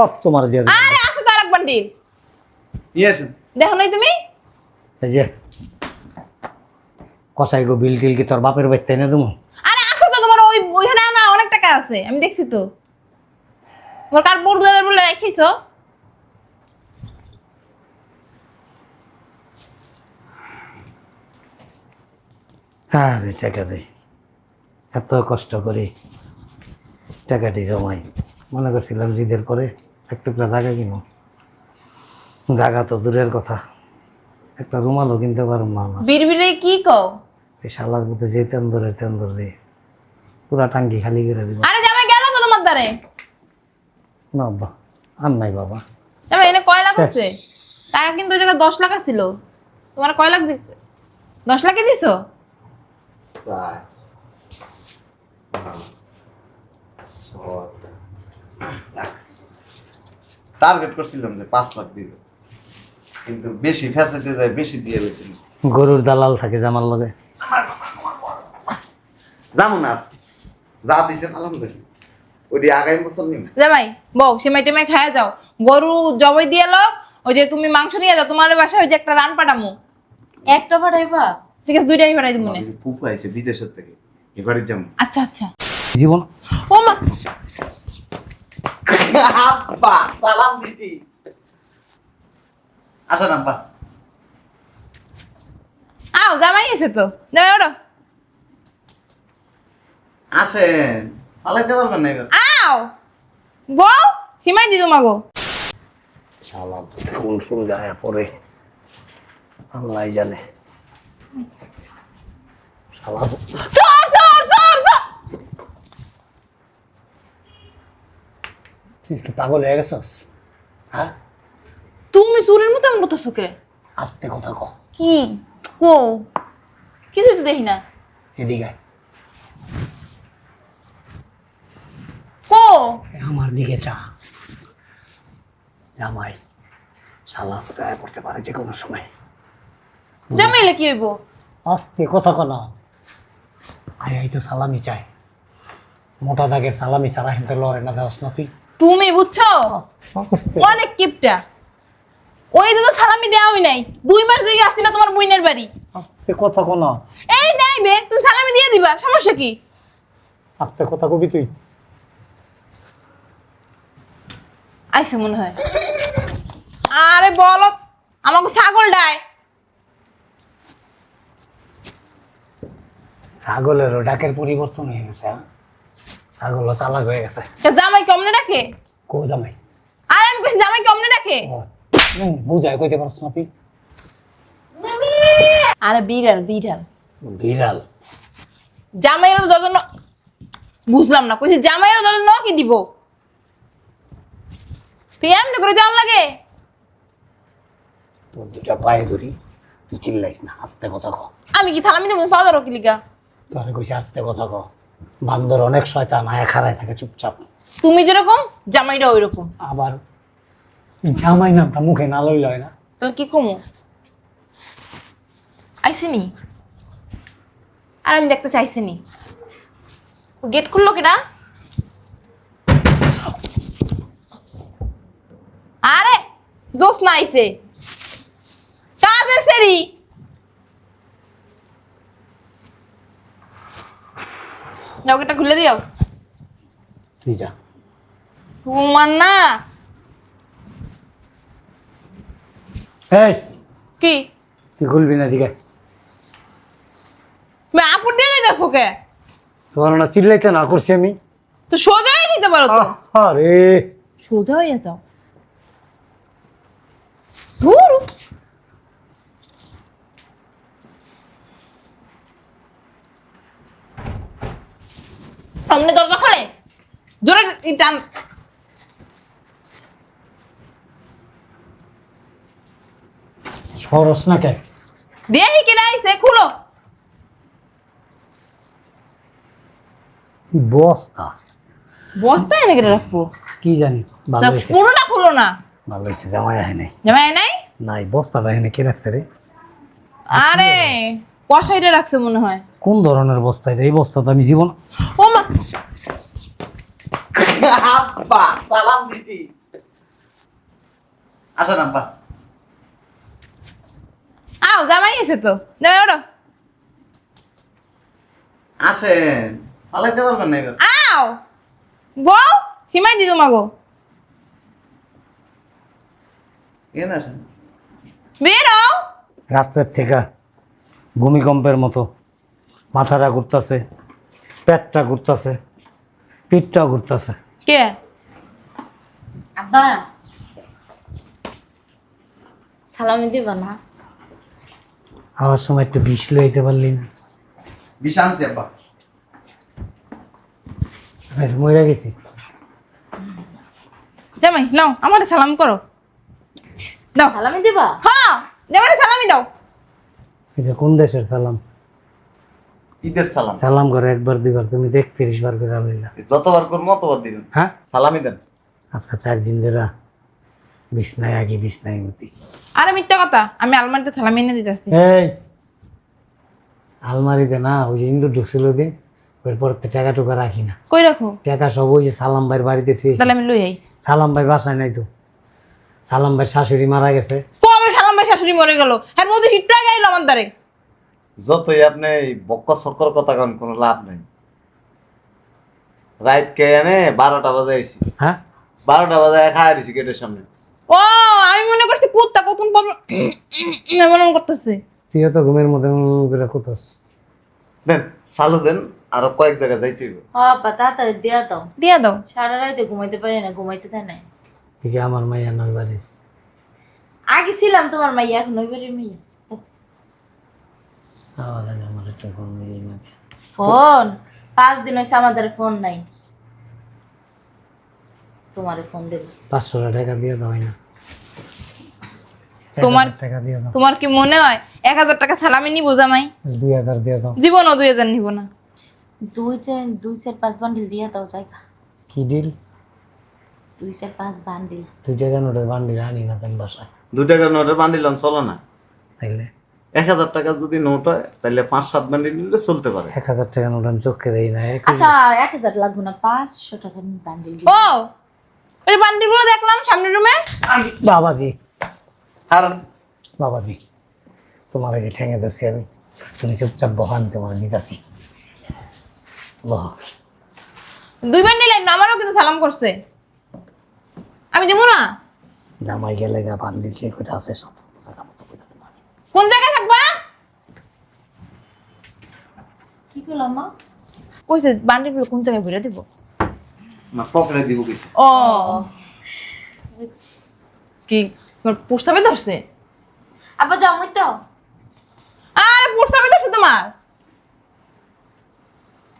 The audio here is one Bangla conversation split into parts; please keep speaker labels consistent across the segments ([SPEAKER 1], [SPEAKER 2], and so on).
[SPEAKER 1] সব তোমার দিয়ে দেবো।
[SPEAKER 2] আরে আছে তো আরেক বান্ডিল।
[SPEAKER 3] নিয়ে আসেন।
[SPEAKER 2] দেখো নাই তুমি?
[SPEAKER 1] এই যে কষাই গো বিল টিল কি তোর বাপের বাচ্চা এনে দেবো?
[SPEAKER 2] আরে আছে তো তোমার ওই ওইখানে না অনেক টাকা আছে আমি দেখছি তো। তোমার কার বোর্ড দাদার বলে রেখেছো?
[SPEAKER 1] হ্যাঁ রে টাকা দেই এত কষ্ট করে টাকাটি জমাই। মনে করছিলাম জিদের পরে এক টুকরা জায়গা কিনো। জায়গা তো দূরের কথা। একটা রুমালও কিনতে পারুম না আমার।
[SPEAKER 2] বিড়বিড়ে কি কও?
[SPEAKER 1] এই শালার মধ্যে যে তেন্দরের তেন্দর রে। পুরা টাঙ্কি খালি করে দিব।
[SPEAKER 2] আরে জামাই গেল তো তোমার দ্বারে।
[SPEAKER 1] না আব্বা আর নাই বাবা।
[SPEAKER 2] জামাই এনে কয় লাখ আছে? টাকা কিন্তু ওই জায়গায় দশ লাখ ছিল তোমার কয় লাখ দিছে? দশ লাখই দিছো?
[SPEAKER 3] চার টার্গেট করছিলাম যে পাঁচ লাখ দিবে। কিন্তু বেশি ফ্যাসিলিটি যায় বেশি দিয়ে গেছিল
[SPEAKER 1] গরুর দালাল থাকে জামার লগে।
[SPEAKER 3] যেমন আর যা দিয়েছেন আলহামদুলিল্লাহ। ওইটি আগামী বছর নিন
[SPEAKER 2] জামাই বউ সেমাই টেমাই খায়া যাও। গরু জবাই দিয়ে এলো ওই যে তুমি মাংস নিয়ে যাও তোমার বাসায় ওই যে একটা রান পাঠামু।
[SPEAKER 4] একটা পাঠাইবা?
[SPEAKER 2] ঠিক আছে দুইটাই পাঠাই দিব মনে
[SPEAKER 3] পুপু আইছে বিদেশের থেকে এবারে যেমন
[SPEAKER 2] আচ্ছা আচ্ছা।
[SPEAKER 1] জীবন।
[SPEAKER 2] ও মা!
[SPEAKER 3] আব্বা সালাম দিছি আসেন আব্বা
[SPEAKER 2] আও জামাই এসে তো জামাই ওড়ো
[SPEAKER 3] আসেন পালাইতে পারবেন না এবার
[SPEAKER 2] আও বউ হিমাই দি তোমাগো
[SPEAKER 1] শালা কোন সুবিধা পরে আল্লাহ জানে শালা
[SPEAKER 2] চোর চোর চোর চোর
[SPEAKER 1] তুই কি পাগল হয়ে গেছস? হ্যাঁ?
[SPEAKER 2] তুমি চুরের মতো এমন করতেছো কে?
[SPEAKER 1] আস্তে কথা ক।
[SPEAKER 2] কি? কো কিছু তো দেখি না।
[SPEAKER 1] এদিকে আয়।
[SPEAKER 2] কো
[SPEAKER 1] আমার দিকে চা জামাই শালা কোথায় পড়তে পারে যে কোনো সময়
[SPEAKER 2] জামাইলে কি হইব?
[SPEAKER 1] আস্তে কথা কনা আয় আই তো সালামি চাই। মোটা দাগের সালামি ছাড়া হিন্দু লড়ে না দেওয়াস না তুই।
[SPEAKER 2] তুমি বুঝছ? অনেক কিপটা। ওই তো সালামি দেওয়াই নাই। দুই মাস জেগে আসছিল তোমার বইনের বাড়ি।
[SPEAKER 1] আস্তে কথা কনা
[SPEAKER 2] এই দেইবে তুমি সালামি দিয়ে দিবা সমস্যা কি?
[SPEAKER 1] আস্তে কথা কবি তুই।
[SPEAKER 2] আইসে মনে হয়। আরে বলো আমাকে ছাগল ডায়
[SPEAKER 1] ছাগলেরও ডাকের পরিবর্তন হয়ে গেছে হ্যাঁ? ছাগলও চালাক হয়ে গেছে।
[SPEAKER 2] তা জামাই কেমনে ডাকে?
[SPEAKER 1] কো জামাই।
[SPEAKER 2] আর আমি কইছি জামাই কেমনে ডাকে?
[SPEAKER 1] বুঝায় কইতে পারছ না তুই?
[SPEAKER 2] আরে বিড়াল বিড়াল।
[SPEAKER 1] বিড়াল।
[SPEAKER 2] জামাইরা তো দরজা ন- বুঝলাম না কইছি জামাইরা দরজা ন কি দিব। তুই এমনি করে যাওয়ার লাগে?
[SPEAKER 1] তোর দুটা পায়ে ধরি তুই চিল্লাইস না আস্তে কথা ক।
[SPEAKER 2] আমি কি সালামি দেবো? পাওয়ার কি লিগা?
[SPEAKER 1] তোরে কইছি আস্তে কথা ক। বান্দর অনেক শয়তান আয়া খাড়ায় থাকে চুপচাপ।
[SPEAKER 2] তুমি যেরকম জামাইরা ওই রকম
[SPEAKER 1] আবার জামাই নামটা মুখে না লই লয় না।
[SPEAKER 2] তাহলে কি কমু? আইসেনি আর আমি দেখতে চাইছেনি গেট খুললো কেটা? আরে জোস না আইসে কাজের সেরি। যাও গেটটা খুলে দিও।
[SPEAKER 1] তুই যা।
[SPEAKER 2] তোমার না।
[SPEAKER 1] এই।
[SPEAKER 2] কি?
[SPEAKER 1] তুই খুলবি না দিকে
[SPEAKER 2] আপুর দিয়ে যাইতেছো কে
[SPEAKER 1] তোমার না চিল্লাইতে না করছি আমি।
[SPEAKER 2] তো সোজা হয়ে দিতে পারো তো।
[SPEAKER 1] আরে।
[SPEAKER 2] সোজা হয়ে যাও ধুর সামনে দরজা খোলে ই টান
[SPEAKER 1] সরস না কে?
[SPEAKER 2] দেখি কেডা আইছে খুলো।
[SPEAKER 1] কি বস্তা?
[SPEAKER 2] বস্তা এনে কেটে রাখব।
[SPEAKER 1] কি জানি ভালো হয়েছে।
[SPEAKER 2] পুরোটা খুলো না।
[SPEAKER 1] ভালো হয়েছে জামাই আহে নাই।
[SPEAKER 2] জামাই নাই?
[SPEAKER 1] নাই বস্তাটা এনে কে রাখছে রে?
[SPEAKER 2] আরে কষাইটা রাখছে মনে হয়।
[SPEAKER 1] কোন ধরনের বস্তা এটা? এই বস্তা তো আমি জীবন
[SPEAKER 2] ও
[SPEAKER 3] আব্বা সালাম দিছি আসেন আব্বা
[SPEAKER 2] আও জামাই এসে তো জামাই ওঠো
[SPEAKER 3] আসেন পালাইতে পারবেন না এবার
[SPEAKER 2] আও বউ হিমাই দি তোমাগো
[SPEAKER 3] এখানে আসেন
[SPEAKER 2] বেরো
[SPEAKER 1] রাত্রের থেকে ভূমিকম্পের মতো মাথাটা ঘুরতেছে পেটটা ঘুরতেছে পিঠটাও ঘুরতেছে।
[SPEAKER 2] কে?
[SPEAKER 4] আব্বা। সালামি দিবা না।
[SPEAKER 1] আওয়ার সময় একটু বিষ লইতে পারলি না।
[SPEAKER 3] বিষ আনছি আব্বা।
[SPEAKER 1] বেশ মরে গেছি।
[SPEAKER 2] জামাই নাও আমারে সালাম করো। দাও।
[SPEAKER 4] সালামি দিবা?
[SPEAKER 2] হ্যাঁ জামাই সালামি দাও।
[SPEAKER 1] এটা কোন দেশের সালাম?
[SPEAKER 3] ঈদের সালাম।
[SPEAKER 1] সালাম করে একবার দুইবার তুমি একত্রিশ বার করে আলইলা
[SPEAKER 3] যতবার করব অতবার দিবেন
[SPEAKER 1] হ্যাঁ?
[SPEAKER 3] সালামি দেন।
[SPEAKER 1] আজকে চার দিন ধরে বিছনায় আগে বিছনায় মতি।
[SPEAKER 2] আরে মিথ্যা কথা আমি আলমারিতে সালামি এনে দিতেছি।
[SPEAKER 1] এই আলমারিতে না ওই যে ইন্দুর ঢুকছিল দিন এরপর তো টাকা টুকা রাখি না।
[SPEAKER 2] কই রাখো?
[SPEAKER 1] টাকা সব ওই যে সালাম ভাইয়ের বাড়িতে থুয়েছি
[SPEAKER 2] তাহলে আমি লই আই।
[SPEAKER 1] সালাম ভাই বাসায় নাই তো। সালাম ভাই শাশুড়ি মারা গেছে।
[SPEAKER 2] কবে সালাম ভাই শাশুড়ি মরে গেল। আর মধ্যে সিটটা গাইলো আমার দ্বারে।
[SPEAKER 3] যতই আপনি এই বক্কর চক্কর কথা কন কোনো লাভ নেই। রাইত কে এনে বারোটা বাজে আইছি।
[SPEAKER 1] হ্যাঁ?
[SPEAKER 3] বারোটা বাজে খাওয়া দিছি গেটের সামনে।
[SPEAKER 2] ও আমি মনে করছি কুত্তা কতক্ষণ প্রবলেম এমন করতেছে।
[SPEAKER 1] তুইও তো ঘুমের মধ্যে করে কোথাস
[SPEAKER 3] দেন চালু দেন আরও কয়েক জায়গায় যাইতে হইব।
[SPEAKER 4] হ আব্বা তাড়াতাড়ি দিয়া দাও।
[SPEAKER 2] দিয়া দাও।
[SPEAKER 4] সারা রাইতে ঘুমাইতে পারি না ঘুমাইতে দেয় নাই।
[SPEAKER 1] ঠিক আমার মাইয়া নয় বাড়ির?
[SPEAKER 4] আগে ছিলাম তোমার মাইয়া এখন ওই বাড়ির মেয়ে
[SPEAKER 1] আগে আমার একটা ফোন দিলি
[SPEAKER 4] ফোন? পাঁচ দিন হয়েছে আমাদের ফোন নাই। তোমারে ফোন দেব।
[SPEAKER 1] পাঁচশো টাকা দিয়ে দাও না।
[SPEAKER 2] তোমার-
[SPEAKER 1] এক হাজার টাকা দিয়ে দাও।
[SPEAKER 2] তোমার কি মনে হয় এক হাজার টাকা সালামি নিবো জামাই?
[SPEAKER 1] দুই হাজার দিয়ে দাও।
[SPEAKER 2] জীবনও দুই হাজার নিব না।
[SPEAKER 4] দুই চার দুই চার পাঁচ বান্ডিল দিয়া দাও জায়গা।
[SPEAKER 1] কি ডিল
[SPEAKER 4] দুই চার পাঁচ বান্ডিল
[SPEAKER 1] দুই টাকা নোটের বান্ডিল আনি না তুমি বাসায়।
[SPEAKER 3] দু টাকার নোটের বান্ডিলাম চলো না।
[SPEAKER 1] তাইলে?
[SPEAKER 3] এক হাজার টাকা যদি নোট হয় তাহলে পাঁচ সাত বান্ডিল নিলে চলতে পারে।
[SPEAKER 1] এক হাজার টাকা নোট আমি চোখকে দেই না এক
[SPEAKER 4] আচ্ছা এক হাজার লাগবে না পাঁচশো টাকা বান্ডিল
[SPEAKER 2] ও ওই বান্ডিলগুলো দেখলাম সামনের রুমে।
[SPEAKER 1] বাবাজি।
[SPEAKER 3] সারান
[SPEAKER 1] বাবাজি তোমার এই ঠেঙে ধরছি আমি। তুমি চুপচাপ বহান তোমার নিতাছি বহ।
[SPEAKER 2] দুই বান্ডিল আইন আমারও কিন্তু সালাম করছে। আমি দেবো না?
[SPEAKER 1] জামাই গেলে গা বান্ডিল কে কোথা আছে সব টাকা মতো করে দেবো আমি।
[SPEAKER 2] কোন জায়গায় থাকবা?
[SPEAKER 4] কি করলাম মা?
[SPEAKER 2] কইছে বান্ডিলগুলো কোন জায়গায় ভরে দিব?
[SPEAKER 3] না পকেটে দিব কিছু
[SPEAKER 2] ও। কি তোমার প্রস্তাবে ধরছে?
[SPEAKER 4] আব্বা জমই তো।
[SPEAKER 2] আরে প্রস্তাবে ধরছে তোমার?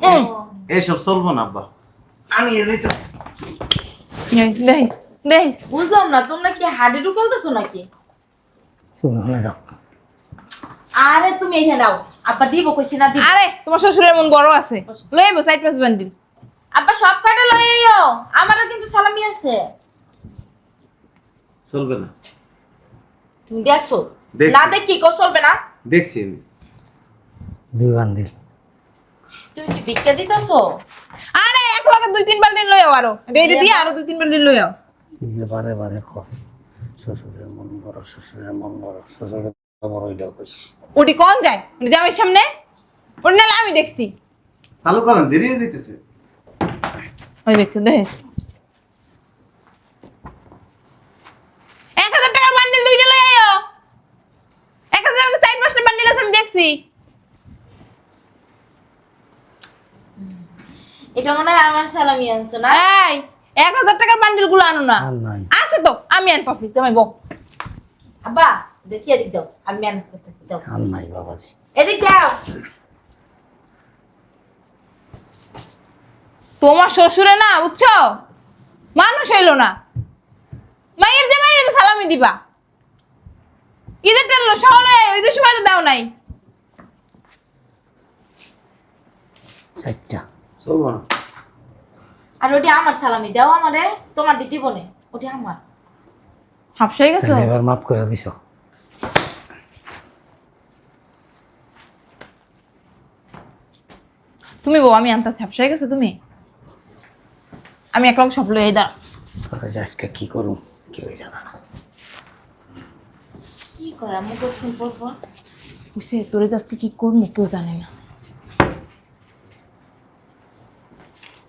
[SPEAKER 2] উম,
[SPEAKER 3] এইসব চলবো না আব্বা। আমি এ
[SPEAKER 2] এই, দেখিস দেখিস।
[SPEAKER 4] বুঝলাম না তোমরা কি হাডি ঢুকালতেছো নাকি?
[SPEAKER 1] তুমি ওখানে যাও।
[SPEAKER 4] আরে তুমি এখানে নাও আব্বা দিব কইছি না দিব।
[SPEAKER 2] আরে তোমার শ্বশুরের মন বড় আছে। লই আইবো সাইড পাঁচ বান্ডিল
[SPEAKER 4] আব্বা সব কাটা লই আইও। আমারও কিন্তু সালামি আছে।
[SPEAKER 3] চলবে না।
[SPEAKER 4] তুমি দেখছ? না দেখি কেউ চলবে না?
[SPEAKER 3] দেখছি আমি।
[SPEAKER 1] দুই বান্ডিল
[SPEAKER 4] তুমি কি ভিক্ষা দিতেছো?
[SPEAKER 2] আরে এক লগে দুই তিন বান্ডিল লই আও আরও। এইটা দিয়ে আরও দুই তিন বান্ডিল লই আও।
[SPEAKER 1] বারে বারে কস। শ্বশুরের মন বড় শ্বশুরের মন বড়। শ্বশুরের বড় ওইটাও কইস।
[SPEAKER 2] ওটি কোন যায়? ওটি জামাই সামনে? ওটি নাহলে আমি দেখছি।
[SPEAKER 3] চালু করেন দেরি হয়ে যেতেছে
[SPEAKER 2] ওই দেখ। দেখিস এক হাজার টাকার বান্ডিল দুইটা লই আইও। এক হাজার বান্ডিল আছে আমি দেখছি।
[SPEAKER 4] এটা মনে হয় আমার সালামি আনছো না?
[SPEAKER 2] এই এক হাজার টাকার বান্ডিলগুলো আনো না।
[SPEAKER 1] আর নাই।
[SPEAKER 2] আছে তো আমি আনতাছি। তোমায় বক।
[SPEAKER 4] আব্বা দেখি এদিক দাও আমি ম্যানেজ করতেছি দাও।
[SPEAKER 1] নাই বাবাজি।
[SPEAKER 4] এদিক দাও।
[SPEAKER 2] তোমার শ্বশুরে না বুঝছ? মানুষ হইল না। মায়ের যে মায়ের তো সালামি দিবা। ঈদের টানলো সহলে ঈদের সময় তো দাও নাই।
[SPEAKER 1] চারটা।
[SPEAKER 3] চলবো না
[SPEAKER 4] আর ওটি আমার সালামি দাও আমারে তোমার দিদি বনে ওটি আমার।
[SPEAKER 2] হাফসাই গেছো?
[SPEAKER 1] এবার মাফ করে দিছ।
[SPEAKER 2] তুমি বউ আমি আনতাছি হাফসাই গেছো তুমি? আমি এক লগ সব লই দা
[SPEAKER 1] তোরা যে আজকে কি করুম কেউ জানা না।
[SPEAKER 4] কি করে কখন পড়ব
[SPEAKER 2] বুঝছে তোরে আজকে কি করব কেউ জানে না।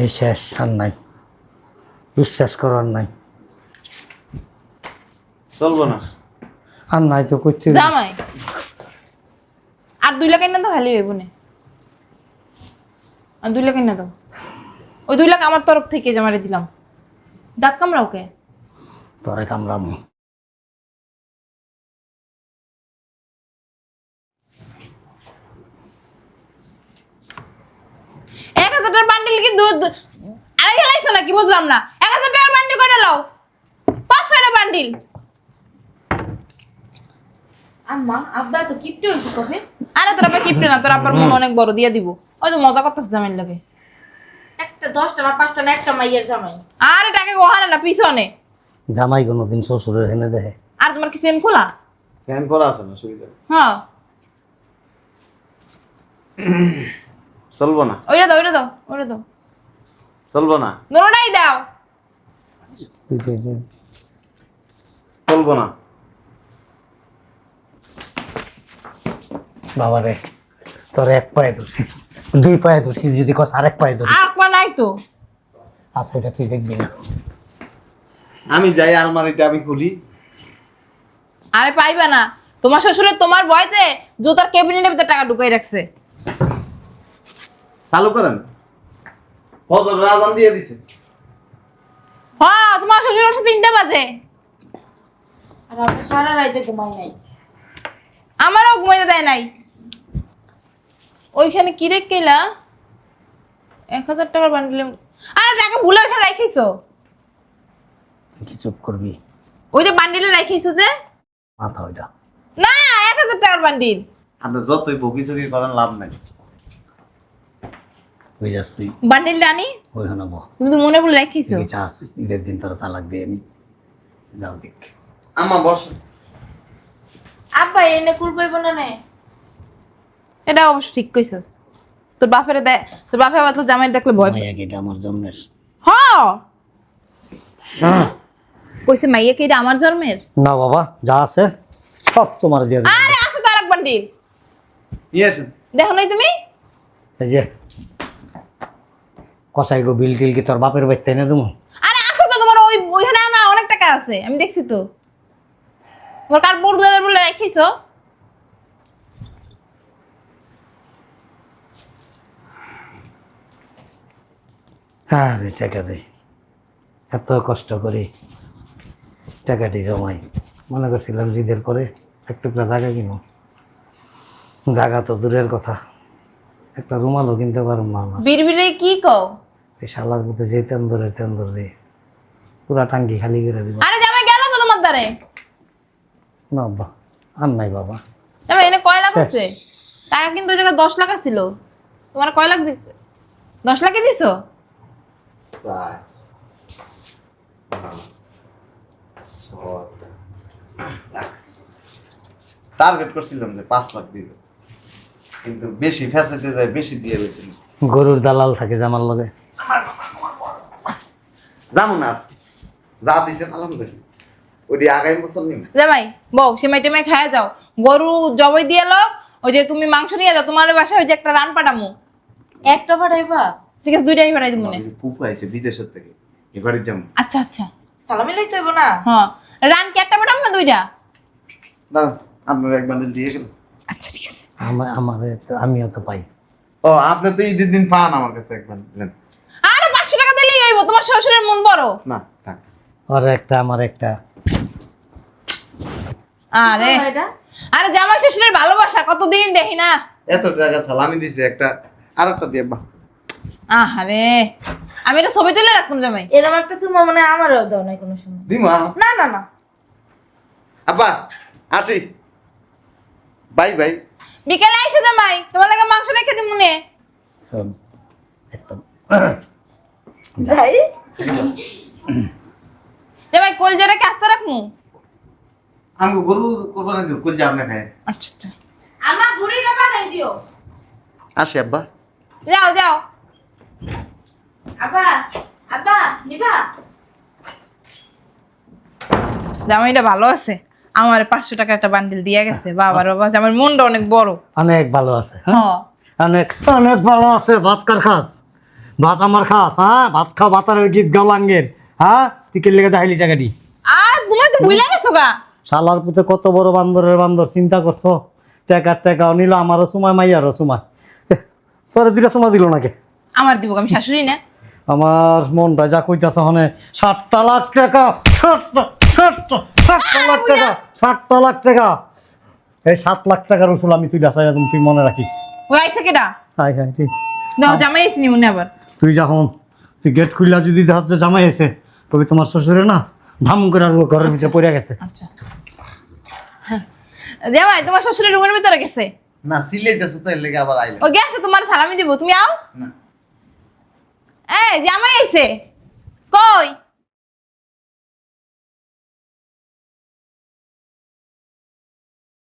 [SPEAKER 1] এই শেষ আর নাই। বিশ্বাস করার নাই।
[SPEAKER 3] চলবো না।
[SPEAKER 1] আর নাই তো করতে
[SPEAKER 2] জামাই। আর দুই লাখ এনে তো খালি হইব না। দুই লাখ এনে দাও। ওই দুই লাখ আমার তরফ থেকে জামারে দিলাম। দাঁত কামড়া ওকে
[SPEAKER 1] তোরে কামড়াম।
[SPEAKER 2] এক হাজার টাকার বান্ডিল কি দুধ আড়াই নাকি? বুঝলাম না। এক হাজার টাকার বান্ডিল করে লাও পাঁচ ছয়টা বান্ডিল
[SPEAKER 4] আম্মা আব্বা তো কিপটে হয়েছে কবে?
[SPEAKER 2] আরে তোর আবার কিপটে না তোর আবার মন অনেক বড় দিয়ে দিব। ওই তো মজা করতেছে জামাইর লাগে।
[SPEAKER 4] একটা দশটা না পাঁচটা না একটা মাইয়ের জামাই।
[SPEAKER 2] আরে টাকা ওখানে না পিছনে।
[SPEAKER 1] জামাই কোনোদিন শ্বশুরের হেনে দেয়
[SPEAKER 2] আর তোমার কি সেন খোলা?
[SPEAKER 3] ফ্যান করা আছে না সুবিধা
[SPEAKER 2] হ্যাঁ।
[SPEAKER 3] চলবো না।
[SPEAKER 2] ওইটা দাও ওইটা দাও ওইটা দাও।
[SPEAKER 3] চলবো না।
[SPEAKER 2] দুটোটাই দাও।
[SPEAKER 3] চলবো না।
[SPEAKER 1] বাবা রে তোর এক পায়ে ধরছি। দুই পায়ে ধরছি যদি কস আরেক পায়ে ধরি
[SPEAKER 2] আর পা নাই তো।
[SPEAKER 1] আচ্ছা এটা তুই দেখবি না।
[SPEAKER 3] আমি যাই আলমারিতে আমি খুলি।
[SPEAKER 2] আরে পাইবে না। তোমার শ্বশুরের তোমার বয়তে জুতার ক্যাবিনেটের ভিতরে টাকা ঢুকাই রাখছে।
[SPEAKER 3] চালু করেন। ফজর রাজান দিয়ে দিছে।
[SPEAKER 2] হ্যাঁ তোমার শ্বশুর হচ্ছে তিনটা বাজে।
[SPEAKER 4] আর আপনি সারা রাইতে ঘুমাই নাই।
[SPEAKER 2] আমারও ঘুমাইতে দেয় নাই। ওইখানে কি রে কেলা? এক হাজার টাকার বান্ডিলে আরে টাকা ভুলে ওইখানে রাখিছো
[SPEAKER 1] কি চুপ করবি?
[SPEAKER 2] ওই যে বান্ডিলে রাখিছো যে।
[SPEAKER 1] মাথা ওইটা।
[SPEAKER 2] না এক হাজার টাকার বান্ডিল
[SPEAKER 3] আপনি যতই বকি চকি করেন লাভ নাই।
[SPEAKER 1] ওই যাস তুই।
[SPEAKER 2] বান্ডিলটা আনি।
[SPEAKER 1] ওই হনাব
[SPEAKER 2] তুমি তো মনে বলে রাখিছো
[SPEAKER 1] তুই চাস ঈদের দিন তোর তালাক দিয়ে আমি যাও দেখ।
[SPEAKER 3] আমা বস।
[SPEAKER 4] আব্বা এনে কুরবাইব না নে
[SPEAKER 2] এটা অবশ্য ঠিক কইছস। তোর বাপের দেয় তোর বাপে আবার তোর জামাই দেখলে ভয় পায়।
[SPEAKER 1] মাইয়া এটা আমার জন্মের?
[SPEAKER 2] হ! কইছে মাইয়া কি এটা আমার জন্মের?
[SPEAKER 1] না বাবা যা আছে সব তোমার দিয়ে দেব।
[SPEAKER 2] আরে আছে তো আরেক বান্ডিল
[SPEAKER 3] নিয়ে আসেন।
[SPEAKER 2] দেখো নাই তুমি?
[SPEAKER 1] এই যে কষাই গো বিল টিল কি তোর বাপের বাড়িতে এনে দেবো?
[SPEAKER 2] আরে আছে তো তোমার ওই ওইখানে না অনেক টাকা আছে আমি দেখছি তো। তোমার কার বোর্ড দাদার বলে রাখিছো?
[SPEAKER 1] হ্যাঁ রে টাকা দে এত কষ্ট করে টাকাটি জমাই। মনে করছিলাম জিদের পরে এক টুকরা জায়গা কিনো জায়গা তো দূরের কথা। একটা রুমালও কিনতে পারব না আমার।
[SPEAKER 2] বিড়বিড়ে কি কও?
[SPEAKER 1] এই শালার মধ্যে যে তেন্দরের তেন্দর। রে পুরা টাঙ্কি খালি করে দিব।
[SPEAKER 2] আরে জামাই গেল তো তোমার দ্বারে।
[SPEAKER 1] না বাবা আর নাই বাবা।
[SPEAKER 2] জামাই এনে কয় লাখ আছে? টাকা কিন্তু ওই জায়গায় দশ লাখ ছিল তোমার কয় লাখ দিছে? দশ লাখই দিছো?
[SPEAKER 3] চার পাঁচ, ছয়। টার্গেট করছিলাম যে পাঁচ লাখ দিবে। কিন্তু বেশি ফ্যাসিলিটি যায় বেশি দিয়ে গেছিল
[SPEAKER 1] গরুর দালাল থাকে জামার লগে।
[SPEAKER 3] যেমন আর যা দিয়েছেন আলহামদুলিল্লাহ। ওইটি আগামী বছর নিন
[SPEAKER 2] জামাই বউ সেমাই টেমাই খায়া যাও। গরু জবাই দিয়ে এলো ওই যে তুমি মাংস নিয়ে যাও তোমার বাসায় ওই যে একটা রান পাঠামু।
[SPEAKER 4] একটা পাঠাইবা?
[SPEAKER 2] ঠিক আছে দুইটাই পাঠাই দিব মনে
[SPEAKER 3] পুপু আইছে বিদেশের থেকে এবারে যেমন
[SPEAKER 2] আচ্ছা আচ্ছা।
[SPEAKER 4] সালামি লইতে হইব না?
[SPEAKER 2] হ্যাঁ। রান কি একটা পাঠাম না দুইটা?
[SPEAKER 3] দাঁড়ান আপনার এক বান্ডেল দিয়ে গেল
[SPEAKER 2] আচ্ছা ঠিক আছে।
[SPEAKER 1] আমার আমার আমিও তো পাই।
[SPEAKER 3] ও আপনি তো ঈদের দিন পান আমার কাছে এক বান্ডেল
[SPEAKER 2] আরে পাঁচশো টাকা দিলেই হইব তোমার শ্বশুরের মন বড়।
[SPEAKER 3] না থাক।
[SPEAKER 1] ওর একটা আমার একটা।
[SPEAKER 2] আরে। আরে জামাই শ্বশুরের ভালোবাসা কতদিন দেখি না।
[SPEAKER 3] এত টাকা সালামি দিছে একটা আর একটা দিয়ে বাহ
[SPEAKER 2] আহারে আমি এটা ছবি তুলে রাখতাম জামাই।
[SPEAKER 4] এরকম একটা চুমা মনে আমারও দাও নাই কোনো সময়।
[SPEAKER 3] দিমা?
[SPEAKER 4] না না না।
[SPEAKER 3] আব্বা আসি। Bye bye.
[SPEAKER 2] বিকেলে আইসো জামাই তোমার লাগে মাংস রেখে দিব মনে
[SPEAKER 4] যাই।
[SPEAKER 2] জামাই কলজাটাকে আস্তে রাখমু?
[SPEAKER 3] আমি গরু কোরবানি দিব কুল যে আপনি খায়।
[SPEAKER 2] আচ্ছা আচ্ছা।
[SPEAKER 4] আমার বুড়িটা পাঠাই দিও।
[SPEAKER 3] আসি আব্বা।
[SPEAKER 2] যাও যাও।
[SPEAKER 4] আব্বা আব্বা নিবা।
[SPEAKER 2] জামাইটা ভালো আছে? আমার পাঁচশো টাকা একটা বান্ডিল দিয়ে গেছে বাবার বাবা আমার মনটা অনেক বড়।
[SPEAKER 1] অনেক ভালো আছে হ্যাঁ? অনেক অনেক ভালো আছে ভাত কার খাস? ভাত আমার খাস হ্যাঁ? ভাত খাও ভাতার গীত হ্যাঁ? তুই টাকাটি
[SPEAKER 2] আর তোমার তো ভুলে গেছো গা?
[SPEAKER 1] শালার পুতে কত বড় বান্দরের বান্দর চিন্তা করছ? টাকার টাকাও নিল আমারও সময় মাইয়ারও সময়। তোরে দুইটা সময় দিল নাকি?
[SPEAKER 2] আমার দিব আমি শাশুড়ি না?
[SPEAKER 1] আমার মনটা যা কইতাছে হনে ষাটটা লাখ টাকা ষাটটা ষাটটা ষাটটা লাখ টাকা ষাটটা লাখ টাকা। এই সাত লাখ টাকার ওষুধ আমি তুই চাই তুমি তুই মনে রাখিস।
[SPEAKER 2] ওই আইসে কেটা
[SPEAKER 1] হাই হাই ঠিক।
[SPEAKER 2] দাও জামাই এসে নি মনে আবার।
[SPEAKER 1] তুই যখন তুই গেট খুললা যদি দেখ যে জামাই এসে তবে তোমার শ্বশুরে না ধাম করে আর ঘরের ভিতরে পড়ে গেছে।
[SPEAKER 2] আচ্ছা। হ্যাঁ। জামাই তোমার শ্বশুরের রুমের ভিতরে গেছে?
[SPEAKER 3] না সিলেটেছে তো এর লেগে আবার আইলেন
[SPEAKER 2] ও গেছে তোমার সালামি দিব। তুমি আও?
[SPEAKER 3] না।
[SPEAKER 2] এই জামাই আইছে। কই?